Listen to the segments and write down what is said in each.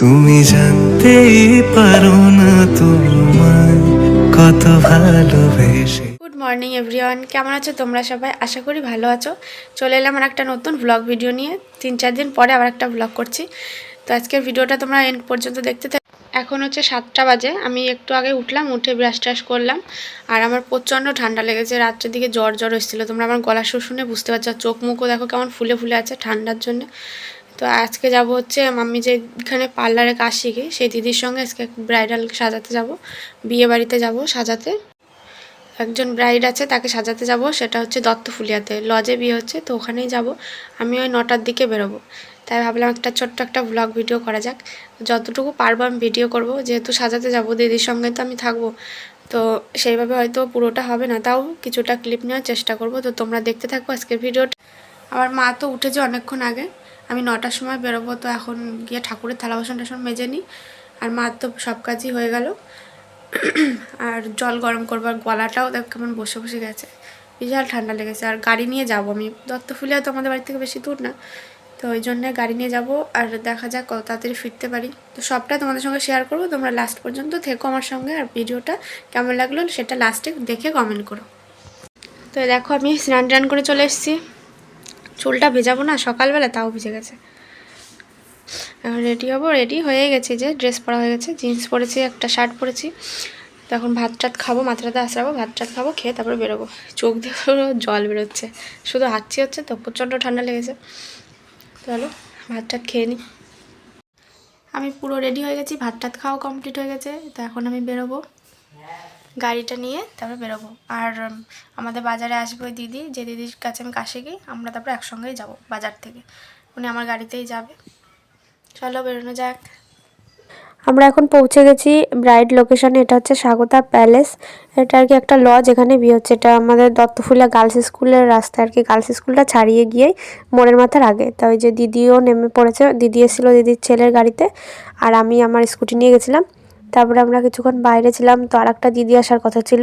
তুমি জানতেই পারো না তোমায় কত ভালোবেসে। গুড মর্নিং এভরিওয়ান কেমন আছো তোমরা সবাই? আশা করি ভালো আছো। চলে এলাম আর একটা নতুন ব্লগ ভিডিও নিয়ে। তিন চার দিন পরে আবার একটা ব্লগ করছি। তো আজকের ভিডিওটা তোমরা এন্ড পর্যন্ত দেখতে এখন হচ্ছে সাতটা বাজে। আমি একটু আগে উঠলাম, উঠে ব্রাশ ট্রাশ করলাম। আর আমার প্রচণ্ড ঠান্ডা লেগেছে। রাত্রের দিকে জ্বর জ্বর এসেছিল তোমরা আমার গলা সুর শুনে বুঝতে পারছ। চোখ মুখও দেখো কেমন ফুলে ফুলে আছে ঠান্ডার জন্য। তো আজকে যাব হচ্ছে আমি যেখানে পার্লারে কাজ শিখি সেই দিদির সঙ্গে আজকে ব্রাইডাল সাজাতে যাব, বিয়ে বাড়িতে যাব সাজাতে। একজন ব্রাইড আছে, তাকে সাজাতে যাব, সেটা হচ্ছে দত্তফুলিয়াতে লজে বিয়ে হচ্ছে, তো ওখানেই যাব। আমি ওই নটার দিকে বেরোবো। তাই ভাবলাম একটা ছোট্ট একটা ব্লগ ভিডিও করা যাক। যতটুকু পারব আমি ভিডিও করব। যেহেতু সাজাতে যাব, দিদির সঙ্গে তো আমি থাকব। তো সেইভাবে হয়তো পুরোটা হবে না, তাও কিছুটা ক্লিপ নেওয়ার চেষ্টা করব। তো তোমরা দেখতে থাকো আজকের ভিডিওটা আমার মা তো উঠেছে অনেকক্ষণ আগে। আমি নটার সময় বেরোবো, তো এখন গিয়ে ঠাকুরের থালা বাসন টাসন মেজে নিই। আর মার তো সব কাজই হয়ে গেল। আর জল গরম করবার গলাটাও দেখ কেমন বসে বসে গেছে। বিশাল ঠান্ডা লেগেছে। আর গাড়ি নিয়ে যাব আমি। দত্তফুলিয়া তো আমাদের বাড়ি থেকে বেশি দূর না। তো ওই জন্য গাড়ি নিয়ে যাব। আর দেখা যাক কত তাড়াতাড়ি ফিরতে পারি। তো সবটা তোমাদের সঙ্গে শেয়ার করব। তোমরা লাস্ট পর্যন্ত থেকো আমার সঙ্গে। আর ভিডিওটা কেমন লাগল সেটা লাস্টে দেখে কমেন্ট করো। তো দেখো আমি স্নান টান করে চলে এসেছি। চুলটা ভেজাবো না, সকালবেলা তাও ভিজে গেছে। এখন রেডি হব রেডি হয়ে গেছি যে ড্রেস পরা হয়ে গেছে জিন্স পরেছি, একটা শার্ট পরেছি। তো এখন ভাত টাত খাব মাথাটাতে আসাবো ভাত টাত খাব, খেয়ে তারপরে বেরোবো। চোখ দিয়ে জল বেরোচ্ছে, শুধু হাঁচি হচ্ছে তো, প্রচণ্ড ঠান্ডা লেগেছে। চলো, ভাত টাত খেয়ে নিই আমি পুরো রেডি হয়ে গেছি, ভাত টাত খাওয়া কমপ্লিট হয়ে গেছে, তো এখন আমি বেরোবো। গাড়িটা নিয়ে তারপরে বেরোবো। আর আমাদের বাজারে আসবে ওই দিদি, যে দিদির কাছে আমি কাশে গিয়ে আমরা তারপরে একসঙ্গেই যাব বাজার থেকে। উনি আমার গাড়িতেই যাবে। চলো বেরোনো যাক। আমরা এখন পৌঁছে গেছি ব্রাইড লোকেশনে, এটা হচ্ছে স্বাগতা প্যালেস। এটা আর কি একটা লজ এখানে বিয়ে হচ্ছে। এটা আমাদের দত্তফুলা গার্লস স্কুলের রাস্তা আর কি। গার্লস স্কুলটা ছাড়িয়ে গিয়েই মোড়ের মাথার আগে। তা ওই যে দিদিও নেমে পড়েছে, দিদি এসেছিল দিদির ছেলের গাড়িতে। আর আমি আমার স্কুটি নিয়ে গেছিলাম। তারপরে আমরা কিছুক্ষণ বাইরে ছিলাম, তো আর একটা দিদি আসার কথা ছিল।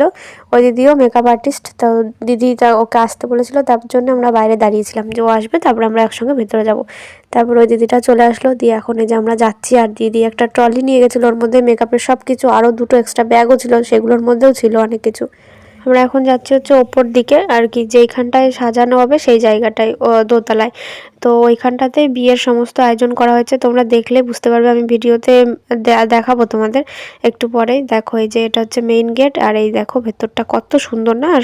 ওই দিদিও মেকআপ আর্টিস্ট তো দিদি তা ওকে আসতে বলেছিল, তার জন্য আমরা বাইরে দাঁড়িয়েছিলাম যে ও আসবে, তারপরে আমরা একসঙ্গে ভেতরে যাব। তারপর ওই দিদিটা চলে আসলো, দিয়ে এখন এই যে আমরা যাচ্ছি, আর দিদি একটা ট্রলি নিয়ে গেছিল, ওর মধ্যে মেকআপের সব কিছু আরও দুটো এক্সট্রা ব্যাগও ছিল, সেগুলোর মধ্যেও ছিল অনেক কিছু। আমরা এখন যাচ্ছি হচ্ছে ওপর দিকে আর কি যেইখানটায় সাজানো হবে সেই জায়গাটায় ও দোতলায়। তো ওইখানটাতে বিয়ের সমস্ত আয়োজন করা হয়েছে। তোমরা দেখলে বুঝতে পারবে আমি ভিডিওতে দেখাবো তোমাদের একটু পরেই দেখো এই যে এটা হচ্ছে মেইন গেট আর এই দেখো ভেতরটা কত সুন্দর না আর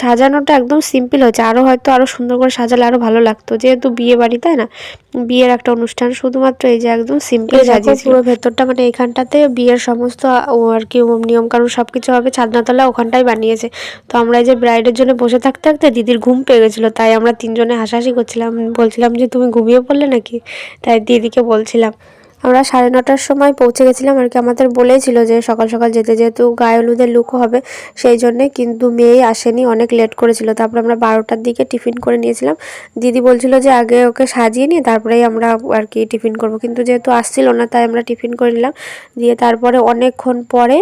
সাজানোটা একদম সিম্পল হয়েছে। আরও হয়তো আরও সুন্দর করে সাজালে আরও ভালো লাগতো যেহেতু বিয়ে বাড়ি তাই না? বিয়ের একটা অনুষ্ঠান শুধুমাত্র এই যে একদম সিম্পল সাজিয়েছে। পুরো ভেতরটা মানে এইখানটাতে বিয়ের সমস্ত ও আর কি নিয়ম কানুন সব কিছু হবে। ছাদনাতলা ওখানটাই বানিয়েছে। তো আমরা এই যে ব্রাইডের জন্য বসে থাকতে থাকতে দিদির ঘুম পেয়ে গেছিল, তাই আমরা তিনজনে হাসাহাসি করছিলাম। বলছিলাম যে, তুমি ঘুমিয়ে পড়লে নাকি? তাই দিদিকে বলছিলাম। আমরা সাড়ে নটার সময় পৌঁছে গেছিলাম, আর কি আমাদের বলেছিল যে, সকাল সকাল যেতে যেহেতু গায়ে হলুদের লুকও হবে, সেই জন্যে কিন্তু মেয়েই আসেনি, অনেক লেট করেছিল। তারপর আমরা বারোটার দিকে টিফিন করে নিয়েছিলাম। দিদি বলছিল যে, আগে ওকে সাজিয়ে নিয়ে তারপরেই আমরা আর কি টিফিন করব। কিন্তু যেহেতু আসছিল না, তাই আমরা টিফিন করে নিলাম। দিয়ে তারপরে অনেকক্ষণ পরে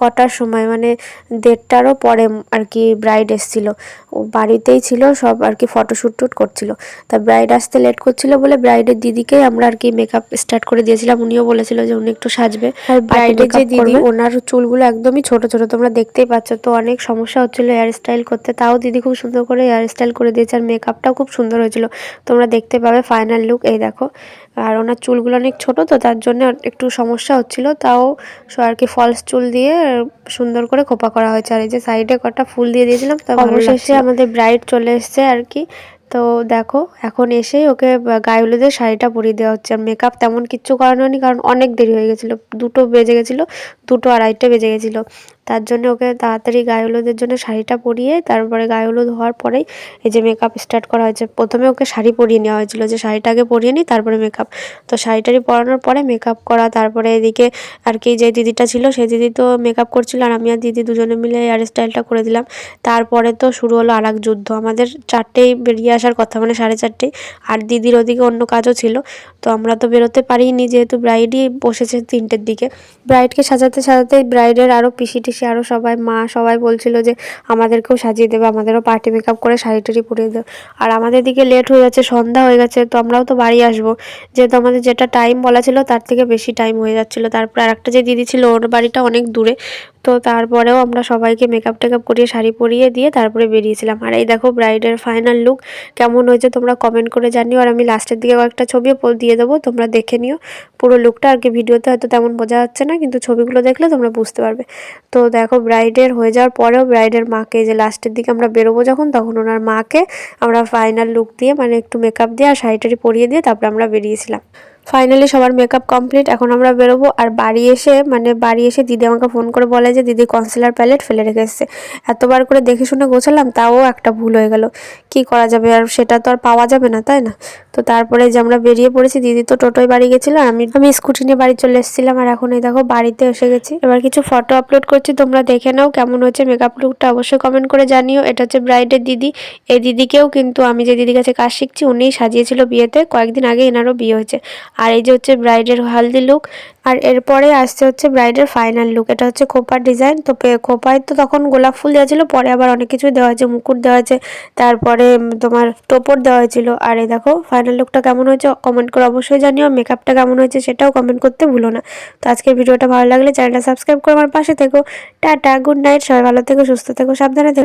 কটার সময় মানে দেড়টারও পরে আর কি ব্রাইড এসেছিল। ও বাড়িতেই ছিল সব আর কি ফটোশ্যুট টুট করছিল। তা ব্রাইড আসতে লেট করছিল বলে ব্রাইডের দিদিকেই আমরা আর কি মেকআপ স্টার্ট করে দিয়েছিলাম। উনিও বলেছিল যে উনি একটু সাজবে। আর ব্রাইডের যে দিদি ওনার চুলগুলো একদমই ছোট ছোট তোমরা দেখতেই পাচ্ছ। তো অনেক সমস্যা হচ্ছিল হেয়ার স্টাইল করতে। তাও দিদি খুব সুন্দর করে হেয়ার স্টাইল করে দিয়েছে। আর মেকআপটাও খুব সুন্দর হয়েছিল। তোমরা দেখতে পাবে ফাইনাল লুক এই দেখো আর ওনার চুলগুলো অনেক ছোট তো তার জন্য একটু সমস্যা হচ্ছিল। তাও আর কি ফলস চুল দিয়ে সুন্দর করে খোপা করা হয়েছে। আর এই যে সাইডে কটা ফুল দিয়ে দিয়েছিলাম তো অবশেষে আমাদের ব্রাইড চলে এসেছে আর কি। তো দেখো এখন এসেই ওকে গায়ে হলুদের শাড়িটা পরিয়ে দেওয়া হচ্ছে। আর মেকআপ তেমন কিচ্ছু করানো হয়নি কারণ অনেক দেরি হয়ে গেছিল। দুটো বেজে গেছিল দুটো আড়াইটে বেজে গেছিল। তার জন্য ওকে তাড়াতাড়ি গায়ে হলুদের জন্য শাড়িটা পরিয়ে, তারপরে গায়ে হলুদ হওয়ার পরেই এই যে মেকআপ স্টার্ট করা হয়েছে। প্রথমে ওকে শাড়ি পরিয়ে নেওয়া হয়েছিল যে শাড়িটা আগে পরিয়ে নিই তারপরে মেকআপ তো শাড়িটারি পরানোর পরে মেকআপ করা, তারপরে এদিকে আর কি যে দিদিটা ছিল সেই দিদি তো মেকআপ করছিল আর আমি আর দিদি দুজনে মিলে হেয়ার স্টাইলটা করে দিলাম। তারপরে তো শুরু হলো আর এক যুদ্ধ। আমাদের চারটেই বেরিয়ে আসার কথা মানে সাড়ে চারটেই। আর দিদির ওদিকে অন্য কাজও ছিল। তো আমরা তো বেরোতে পারিনি, যেহেতু ব্রাইডই বসেছে তিনটের দিকে। ব্রাইডকে সাজাতে সাজাতে ব্রাইডের আরও পিসি পিসি আরও সবাই, মা সবাই বলছিল যে আমাদেরকেও সাজিয়ে দেবে, আমাদেরও পার্টি মেকআপ করে শাড়ি টাড়ি পরিয়ে দেবে। আর আমাদের দিকে লেট হয়ে যাচ্ছে, সন্ধ্যা হয়ে গেছে, তো আমরাও তো বাড়ি আসব। যেহেতু আমাদের যেটা টাইম বলা ছিল, তার থেকে বেশি টাইম হয়ে যাচ্ছিল। তারপর আর একটা যে দিদি ছিল, ওর বাড়িটা অনেক দূরে, তো তারপরেও আমরা সবাইকে মেকআপ টেকআপ করিয়ে শাড়ি পরিয়ে দিয়ে তারপরে বেরিয়েছিলাম। আর এই দেখো ব্রাইডের ফাইনাল লুক কেমন হয়েছে তোমরা কমেন্ট করে জানিও। আর আমি লাস্টের দিকে কয়েকটা ছবিও দিয়ে দেবো, তোমরা দেখে নিও। পুরো লুকটা আর কি ভিডিওতে হয়তো তেমন বোঝা যাচ্ছে না, কিন্তু ছবিগুলো দেখলে তোমরা বুঝতে পারবে। তো দেখো ব্রাইডের হয়ে যাওয়ার পরেও ব্রাইডের মাকে যে লাস্টের দিকে আমরা বেরোবো যখন, তখন ওনার মাকে আমরা ফাইনাল লুক দিয়ে মানে একটু মেকআপ দিয়ে আর শাড়িটারি পরিয়ে দিয়ে তারপরে আমরা বেরিয়েছিলাম। ফাইনালি সবার মেকআপ কমপ্লিট এখন আমরা বেরোবো আর বাড়ি এসে মানে বাড়ি এসে দিদি আমাকে ফোন করে বলে যে, দিদি কনসিলার প্যালেট ফেলে রেখে এসছে। এতবার করে দেখে শুনে গোছালাম, তাও একটা ভুল হয়ে গেল। কি করা যাবে? আর সেটা তো আর পাওয়া যাবে না, তাই না? তো তারপরে যে আমরা বেরিয়ে পড়েছি, দিদি তো টোটোয় বাড়ি গেছিল আমি আমি স্কুটি নিয়ে বাড়ি চলে এসেছিলাম। আর এখন এই দেখো, বাড়িতে এসে গেছি। এবার কিছু ফটো আপলোড করছি, তোমরা দেখে নাও কেমন হচ্ছে মেকআপ লুকটা অবশ্যই কমেন্ট করে জানিও। এটা হচ্ছে ব্রাইডের দিদি। এই দিদিকেও কিন্তু আমি যে দিদির কাছে কাজ শিখছি, উনিই সাজিয়েছিল বিয়েতে। কয়েকদিন আগে এনারও বিয়ে হয়েছে। আর এই যে হচ্ছে ব্রাইডের হালদি লুক আর এরপরে আসছে হচ্ছে ব্রাইডের ফাইনাল লুক এটা হচ্ছে খোপার ডিজাইন তো খোপায় তো তখন গোলাপ ফুল দেওয়া ছিল, পরে আবার অনেক কিছু দেওয়া হয়েছে, মুকুট দেওয়া হয়েছে, তারপরে তোমার টোপর দেওয়া হয়েছিল, আর এই দেখো ফাইনাল লুকটা কেমন হয়েছে কমেন্ট করে অবশ্যই জানিও মেকআপটা কেমন হয়েছে সেটাও কমেন্ট করতে ভুলো না। তো আজকের ভিডিওটা ভালো লাগলে চ্যানেলটা সাবস্ক্রাইব করে আমার পাশে থেকো, টাটা গুড নাইট সবাই ভালো থেকো, সুস্থ থেকো, সাবধানে থেকো।